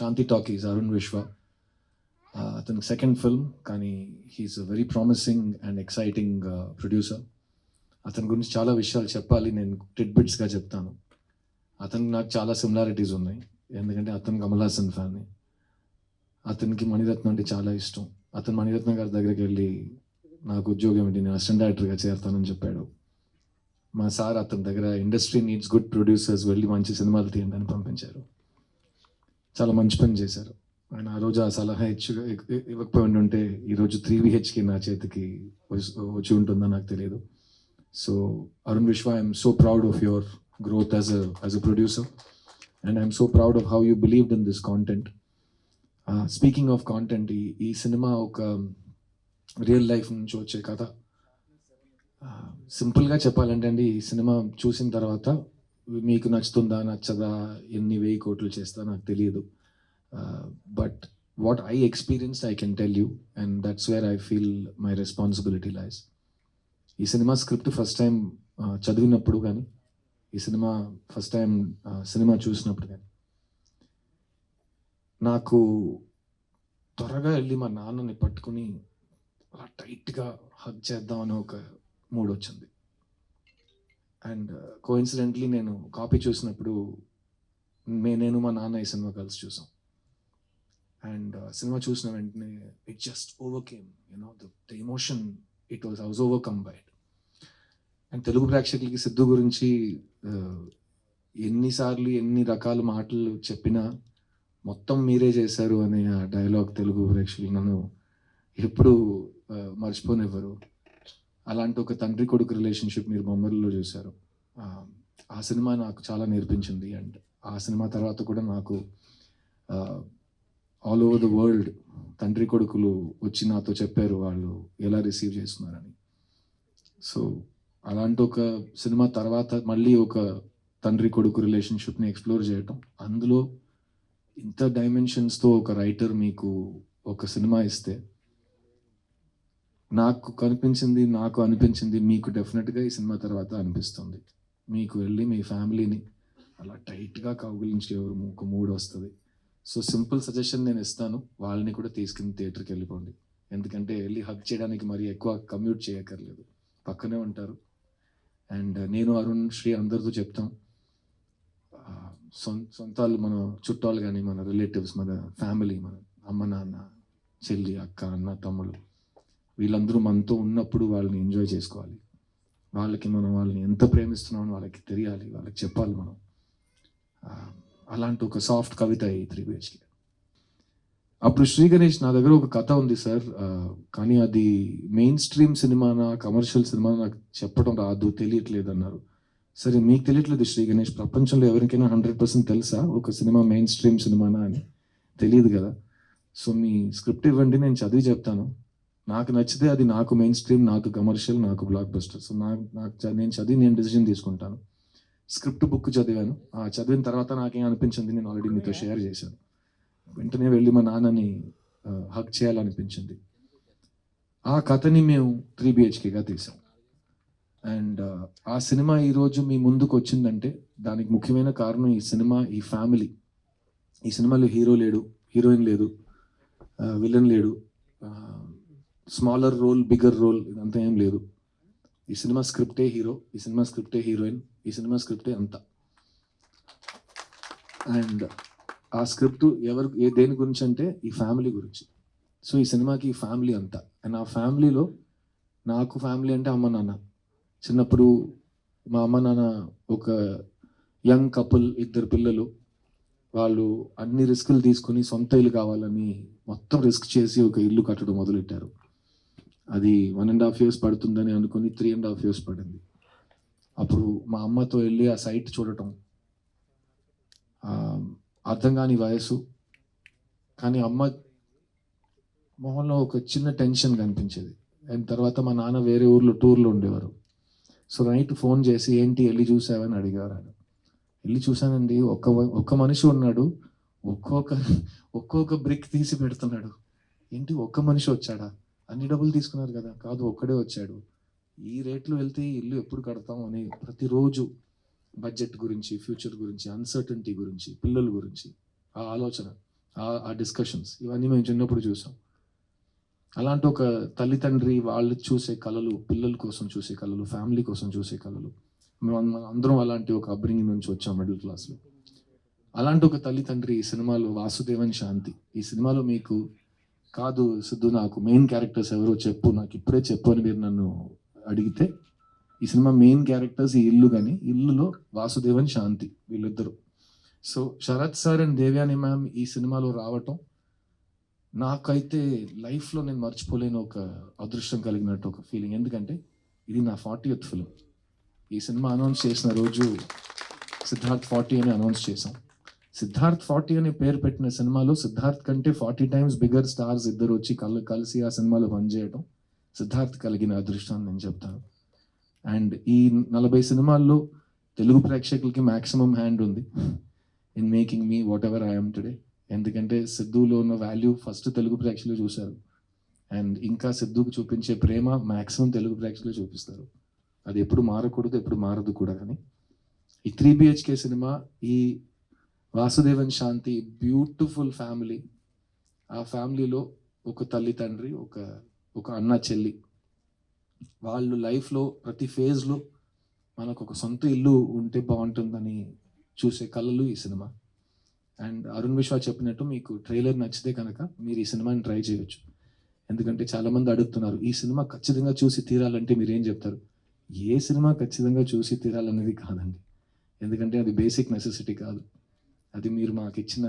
శాంతి talkies Arun Vishwa అతనికి second film కానీ he's a very promising and exciting producer అతని గురించి చాలా విషయాలు చెప్పాలి నేను టిడ్ బిట్స్గా చెప్తాను. అతనికి నాకు చాలా సిమిలారిటీస్ ఉన్నాయి ఎందుకంటే అతను కమల్ హాసన్ ఫ్యాన్ని అతనికి మణిరత్నం అంటే చాలా ఇష్టం. అతను మణిరత్నం గారి దగ్గరికి వెళ్ళి నాకు ఉద్యోగం ఏంటి నేను అసిస్టెంట్ డైరెక్టర్గా చేరతానని చెప్పాడు. మా సార్ అతని దగ్గర ఇండస్ట్రీ నీడ్స్ గుడ్ ప్రొడ్యూసర్స్ వెళ్ళి మంచి సినిమాలు తీయండి అని పంపించారు. చాలా మంచి పని చేశారు. ఆయన ఆ రోజు ఆ సలహా ఇచ్చి ఇవ్వకపోయి ఉంటే ఈరోజు త్రీ విహెచ్కి నా చేతికి వచ్చి- వచ్చి ఉంటుందో నాకు తెలియదు. So Arun Vishwa I'm so proud of your growth as a as a producer. And I'm so proud of how you believed in this content. Speaking of content ఈ ఈ సినిమా ఒక రియల్ లైఫ్ నుంచి వచ్చే కథ. సింపుల్గా చెప్పాలంటే అండి ఈ సినిమా చూసిన తర్వాత మీకు నచ్చుతుందా నచ్చదా ఎన్ని వెయ్యి కోట్లు చేస్తా నాకు తెలియదు but what I experience I can tell you and that's where I feel my responsibility lies ఈ cinema script first time uh, చదివినప్పుడు కానీ ఈ cinema first time uh, cinema చూసినప్పుడు కానీ నాకు త్వరగా వెళ్ళి మా నాన్నని పట్టుకుని అలా టైట్గా హగ్ చేద్దామని ఒక మూడ్ వచ్చింది. అండ్ uh, కోఇన్సిడెంట్లీ నేను కాపీ చూసినప్పుడు మే నేను మా నాన్న ఈ సినిమా కలిసి చూసాం. అండ్ uh, సినిమా చూసిన వెంటనే it just overcame you know the the emotion it was house overcome by it and Telugu ప్రేక్షకులకి సిద్ధు గురించి uh, ఎన్నిసార్లు ఎన్ని రకాల మాటలు చెప్పినా మొత్తం మీరే చేశారు అనే ఆ డైలాగ్ తెలుగు ప్రేక్షకులు నన్ను ఎప్పుడు మర్చిపోనివ్వరు. అలాంటి ఒక తండ్రి కొడుకు రిలేషన్షిప్ మీరు బొమ్మల్లో చూశారు. ఆ, ఆ సినిమా నాకు చాలా నేర్పించింది. అండ్ ఆ సినిమా తర్వాత కూడా నాకు ఆల్ ఓవర్ ద వరల్డ్ తండ్రి కొడుకులు వచ్చి నాతో చెప్పారు వాళ్ళు ఎలా రిసీవ్ చేస్తున్నారని సో అలాంటి ఒక సినిమా తర్వాత మళ్ళీ ఒక తండ్రి కొడుకు రిలేషన్షిప్ని ఎక్స్ప్లోర్ చేయటం. అందులో ఇంత డైమెన్షన్స్తో ఒక రైటర్ మీకు ఒక సినిమా ఇస్తే నాకు కనిపించింది నాకు అనిపించింది మీకు డెఫినెట్గా ఈ సినిమా తర్వాత అనిపిస్తుంది. మీకు వెళ్ళి మీ ఫ్యామిలీని అలా టైట్గా కౌగిలించి ఎవరు ఒక మూడ్ వస్తుంది. సో సింపుల్ సజెషన్ నేను ఇస్తాను. వాళ్ళని కూడా తీసుకుని థియేటర్కి వెళ్ళిపోండి. ఎందుకంటే వెళ్ళి హక్ చేయడానికి మరి ఎక్కువ కమ్యూట్ చేయక్కర్లేదు. పక్కనే ఉంటారు. అండ్ నేను అరుణ్ శ్రీ అందరితో చెప్తాం. సొం- సొంతాలు మన చుట్టాలు కానీ మన రిలేటివ్స్ మన ఫ్యామిలీ మన అమ్మ నాన్న చెల్లి అక్క అన్న తమ్ముడు వీళ్ళందరూ మనతో ఉన్నప్పుడు వాళ్ళని ఎంజాయ్ చేసుకోవాలి. వాళ్ళకి మనం వాళ్ళని ఎంత ప్రేమిస్తున్నామో వాళ్ళకి తెలియాలి వాళ్ళకి చెప్పాలి మనం. అలాంటి ఒక సాఫ్ట్ కవిత ఈ త్రీ బిహెచ్కి అప్పుడు శ్రీ గణేష్ నా దగ్గర ఒక కథ ఉంది సార్. కానీ అది మెయిన్ స్ట్రీమ్ సినిమానా కమర్షియల్ సినిమా నాకు చెప్పడం రాదు తెలియట్లేదు అన్నారు సరే మీకు తెలియట్లేదు శ్రీ గణేష్ ప్రపంచంలో ఎవరికైనా హండ్రెడ్ పర్సెంట్ తెలుసా? ఒక సినిమా మెయిన్ స్ట్రీమ్ సినిమానా అని? తెలియదు కదా. సో మీ స్క్రిప్ట్ ఇవ్వండి నేను చదివి చెప్తాను. నాకు నచ్చితే అది నాకు మెయిన్ స్ట్రీమ్ నాకు కమర్షియల్ నాకు బ్లాక్ బస్టర్ సో నాకు నాకు నేను చదివి నేను డిసిజన్ తీసుకుంటాను. స్క్రిప్ట్ బుక్ చదివాను. ఆ చదివిన తర్వాత నాకేం అనిపించింది నేను ఆల్రెడీ మీతో షేర్ చేశాను. వెంటనే వెళ్ళి మా నాన్నని హక్ చేయాలనిపించింది. ఆ కథని మేము త్రీ బిహెచ్కేగా తీసాం. అండ్ ఆ సినిమా ఈరోజు మీ ముందుకు వచ్చిందంటే దానికి ముఖ్యమైన కారణం ఈ సినిమా ఈ ఫ్యామిలీ ఈ సినిమాలో హీరో లేడు హీరోయిన్ లేదు విలన్ లేడు స్మాలర్ రోల్ బిగ్గర్ రోల్ ఇదంతా ఏం లేదు. ఈ సినిమా స్క్రిప్టే హీరో ఈ సినిమా స్క్రిప్టే హీరోయిన్ ఈ సినిమా స్క్రిప్టే అంతా. అండ్ ఆ స్క్రిప్ట్ ఎవరు ఏ దేని గురించి అంటే ఈ ఫ్యామిలీ గురించి. సో ఈ సినిమాకి ఈ ఫ్యామిలీ అంతా. అండ్ ఆ ఫ్యామిలీలో నాకు ఫ్యామిలీ అంటే అమ్మ నాన్న. చిన్నప్పుడు మా అమ్మ నాన్న ఒక యంగ్ కపుల్ ఇద్దరు పిల్లలు. వాళ్ళు అన్ని రిస్కులు తీసుకుని సొంత ఇల్లు కావాలని మొత్తం రిస్క్ చేసి ఒక ఇల్లు కట్టడం మొదలెట్టారు. అది వన్ అండ్ హాఫ్ ఇయర్స్ పడుతుందని అనుకుని త్రీ అండ్ హాఫ్ ఇయర్స్ పడింది. అప్పుడు మా అమ్మతో వెళ్ళి ఆ సైట్ చూడటం అర్థం కాని వయసు కానీ అమ్మ మొహంలో ఒక చిన్న టెన్షన్ కనిపించేది. అండ్ తర్వాత మా నాన్న వేరే ఊర్లో టూర్లో ఉండేవారు. సో నైట్ ఫోన్ చేసి ఏంటి వెళ్ళి చూసావని అడిగారు ఆయన. వెళ్ళి చూశానండి ఒక్క ఒక్క మనిషి ఉన్నాడు ఒక్కొక్క ఒక్కొక్క బ్రిక్ తీసి పెడుతున్నాడు. ఏంటి ఒక్క మనిషి వచ్చాడా? అన్ని డబ్బులు తీసుకున్నారు కదా. కాదు ఒక్కడే వచ్చాడు. ఈ రేట్లో వెళ్తే ఇల్లు ఎప్పుడు కడతాం అని ప్రతిరోజు బడ్జెట్ గురించి ఫ్యూచర్ గురించి అన్సర్టనిటీ గురించి పిల్లల గురించి ఆ ఆలోచన ఆ- ఆ డిస్కషన్స్ ఇవన్నీ మేము చిన్నప్పుడు చూసాం. అలాంటి ఒక తల్లి తండ్రి వాళ్ళు చూసే కళలు పిల్లల కోసం చూసే కళలు ఫ్యామిలీ కోసం చూసే కళలు మేము అందరం అలాంటి ఒక అబ్రింగింగ్ నుంచి వచ్చాం మిడిల్ క్లాస్లో అలాంటి ఒక తల్లి తండ్రి ఈ సినిమాలో వాసుదేవన్ శాంతి. ఈ సినిమాలో మీకు కాదు సిద్ధు నాకు మెయిన్ క్యారెక్టర్స్ ఎవరో చెప్పు నాకు ఇప్పుడే చెప్పు అని మీరు నన్ను అడిగితే ఈ సినిమా మెయిన్ క్యారెక్టర్స్ ఈ ఇల్లు కానీ ఇల్లులో వాసుదేవన్ శాంతి వీళ్ళిద్దరు. So Sarath sir and Devyani ma'am ఈ సినిమాలో రావటం నాకైతే లైఫ్లో నేను మర్చిపోలేని ఒక అదృష్టం కలిగినట్టు ఒక ఫీలింగ్ ఎందుకంటే ఇది నా ఫార్టీ ఎత్ ఫిలిం. ఈ సినిమా అనౌన్స్ చేసిన రోజు సిద్ధార్థ్ ఫార్టీ అని అనౌన్స్ చేశాం. సిద్ధార్థ్ ఫార్టీ అనే పేరు పెట్టిన సినిమాలో సిద్ధార్థ్ కంటే ఫార్టీ టైమ్స్ బిగ్గర్ స్టార్స్ ఇద్దరు వచ్చి కల్ కలిసి ఆ సినిమాలో పనిచేయడం సిద్ధార్థ్ కలిగిన అదృష్టాన్ని నేను చెప్తాను. అండ్ ఈ నలభై సినిమాల్లో తెలుగు ప్రేక్షకులకి మ్యాక్సిమం హ్యాండ్ ఉంది. In making me whatever I'm today ఎందుకంటే సిద్ధులో ఉన్న వాల్యూ ఫస్ట్ తెలుగు ప్రేక్షకులు చూశారు. అండ్ ఇంకా సిద్ధుకు చూపించే ప్రేమ మ్యాక్సిమం తెలుగు ప్రేక్షకులు చూపిస్తారు. అది ఎప్పుడు మారకూడదు ఎప్పుడు మారదు కూడా కానీ. ఈ త్రీ బిహెచ్కే సినిమా ఈ వాసుదేవన్ శాంతి బ్యూటిఫుల్ ఫ్యామిలీ. ఆ ఫ్యామిలీలో ఒక తల్లి తండ్రి ఒక ఒక అన్న చెల్లి. వాళ్ళు లైఫ్లో ప్రతి ఫేజ్లో మనకు ఒక సొంత ఇల్లు ఉంటే బాగుంటుందని చూసే కళలు ఈ సినిమా. అండ్ అరుణ్ విశ్వా చెప్పినట్టు మీకు ట్రైలర్ నచ్చితే కనుక మీరు ఈ సినిమాని ట్రై చేయొచ్చు. ఎందుకంటే చాలామంది అడుగుతున్నారు ఈ సినిమా ఖచ్చితంగా చూసి తీరాలంటే మీరు ఏం చెప్తారు? ఏ సినిమా ఖచ్చితంగా చూసి తీరాలనేది కాదండి. ఎందుకంటే అది బేసిక్ నెసెసిటీ కాదు. అది మీరు మాకు ఇచ్చిన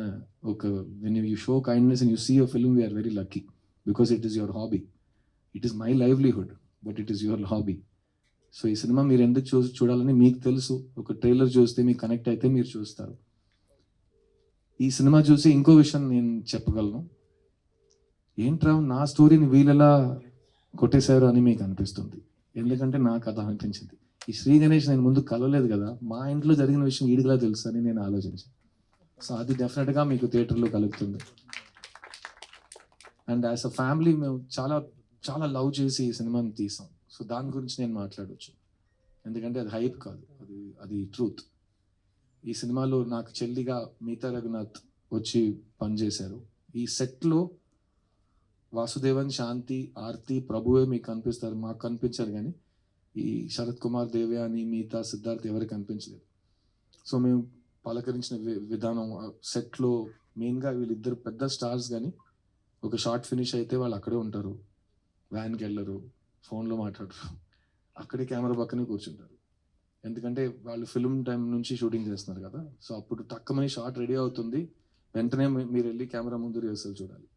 ఒక when you show kindness and you see your film we are very lucky because it is your hobby it is my livelihood but it is your hobby so ఈ సినిమా మీరు ఎందుకు చూ చూడాలని మీకు తెలుసు. ఒక ట్రైలర్ చూస్తే మీకు కనెక్ట్ అయితే మీరు చూస్తారు. ఈ సినిమా చూసి ఇంకో విషయం నేను చెప్పగలను. ఏంట్రా నా స్టోరీని వీళ్ళెలా కొట్టేశారు అని మీకు అనిపిస్తుంది. ఎందుకంటే నాకు కథ అనిపించింది. ఈ శ్రీ గణేష్ నేను ముందు కలవలేదు కదా మా ఇంట్లో జరిగిన విషయం ఈడిగలా తెలుసు అని నేను ఆలోచించాను. సో అది డెఫినెట్గా మీకు థియేటర్లో కలుగుతుంది. అండ్ యాజ్ అ ఫ్యామిలీ మేము చాలా చాలా లవ్ చేసి ఈ సినిమాని తీసాం. సో దాని గురించి నేను మాట్లాడవచ్చు ఎందుకంటే అది హైప్ కాదు. అది అది ట్రూత్ ఈ సినిమాలో నాకు చెల్లిగా మీతా రఘునాథ్ వచ్చి పనిచేశారు. ఈ సెట్లో వాసుదేవన్ శాంతి ఆర్తి ప్రభువే మీకు కనిపిస్తారు. మాకు కనిపించారు కానీ ఈ శరత్ కుమార్ దేవ్యాని మిగతా సిద్ధార్థ్ ఎవరికి కనిపించలేదు. సో మేము పలకరించిన వి- విధానం సెట్లో మెయిన్గా వీళ్ళిద్దరు పెద్ద స్టార్స్ కానీ ఒక షార్ట్ ఫినిష్ అయితే వాళ్ళు అక్కడే ఉంటారు. వ్యాన్కి వెళ్ళరు ఫోన్లో మాట్లాడరు. అక్కడే కెమెరా పక్కనే కూర్చుంటారు. ఎందుకంటే వాళ్ళు ఫిల్మ్ టైం నుంచి షూటింగ్ చేస్తున్నారు కదా. సో అప్పుడు తక్కువని షార్ట్ రెడీ అవుతుంది. వెంటనే మీరు వెళ్ళి కెమెరా ముందు రిహర్సల్ చూడాలి.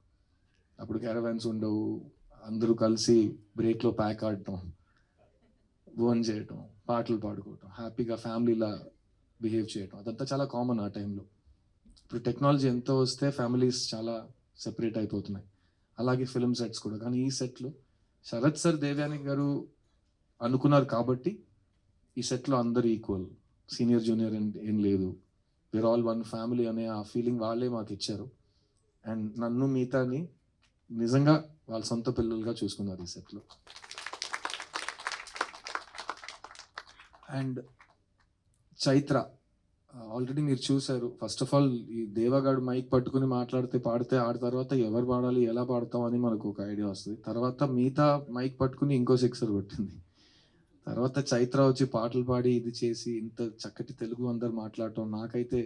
అప్పుడు క్యారవాన్స్ ఉండవు. అందరూ కలిసి బ్రేక్లో ప్యాక్ ఆడటం భోన్ చేయటం పాటలు పాడుకోవటం హ్యాపీగా ఫ్యామిలీలా బిహేవ్ చేయటం. అదంతా చాలా కామన్ ఆ టైంలో. ఇప్పుడు టెక్నాలజీ ఎంతో వస్తే ఫ్యామిలీస్ చాలా సెపరేట్ అయిపోతున్నాయి. అలాగే ఫిల్మ్ సెట్స్ కూడా. కానీ ఈ సెట్లో శరత్ సార్ దేవ్యాని గారు అనుకున్నారు కాబట్టి ఈ సెట్లో అందరు ఈక్వల్. సీనియర్ జూనియర్ ఏం లేదు. వేర్ ఆల్ వన్ ఫ్యామిలీ అనే ఆ ఫీలింగ్ వాళ్ళే మాకు ఇచ్చారు. అండ్ నన్ను మిగతాని నిజంగా వాళ్ళ సొంత పిల్లలుగా చూసుకున్నారు ఈ సెట్లో. అండ్ చైత్ర. ఆల్రెడీ మీరు చూశారు. ఫస్ట్ ఆఫ్ ఆల్ ఈ దేవగాడు మైక్ పట్టుకుని మాట్లాడితే పాడితే ఆడ తర్వాత ఎవరు పాడాలి ఎలా పాడతాం అని మనకు ఒక ఐడియా వస్తుంది. తర్వాత మిగతా మైక్ పట్టుకుని ఇంకో సిక్సర్ కొట్టింది. తర్వాత చైత్ర వచ్చి పాటలు పాడి ఇది చేసి ఇంత చక్కటి తెలుగు అందరు మాట్లాడటం నాకైతే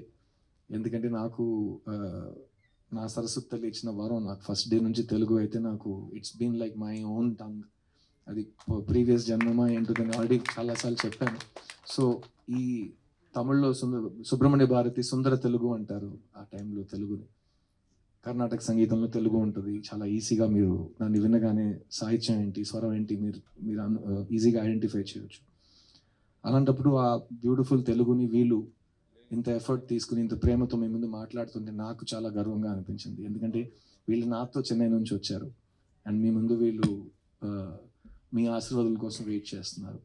ఎందుకంటే నాకు నా సరస్వతి తల్లి ఇచ్చిన వరం నాకు ఫస్ట్ డే నుంచి తెలుగు అయితే నాకు it's been like my own tongue అది ప్రీవియస్ జన్మమా ఏంటని ఆల్రెడీ చాలాసార్లు చెప్పాను. సో ఈ తమిళ్ళో సుందర సుబ్రహ్మణ్య భారతి సుందర తెలుగు అంటారు ఆ టైంలో తెలుగుని. కర్ణాటక సంగీతంలో తెలుగు ఉంటుంది. చాలా ఈజీగా మీరు దాన్ని వినగానే సాహిత్యం ఏంటి స్వరం ఏంటి మీరు మీరు ఈజీగా ఐడెంటిఫై చేయొచ్చు. అలాంటప్పుడు ఆ బ్యూటిఫుల్ తెలుగుని వీళ్ళు ఇంత ఎఫర్ట్ తీసుకుని ఇంత ప్రేమతో మీ ముందు మాట్లాడుతుంటే నాకు చాలా గర్వంగా అనిపించింది. ఎందుకంటే వీళ్ళు నాతో చెన్నై నుంచి వచ్చారు. అండ్ మీ ముందు వీళ్ళు మీ ఆశీర్వాదం కోసం వెయిట్ చేస్తున్నారు.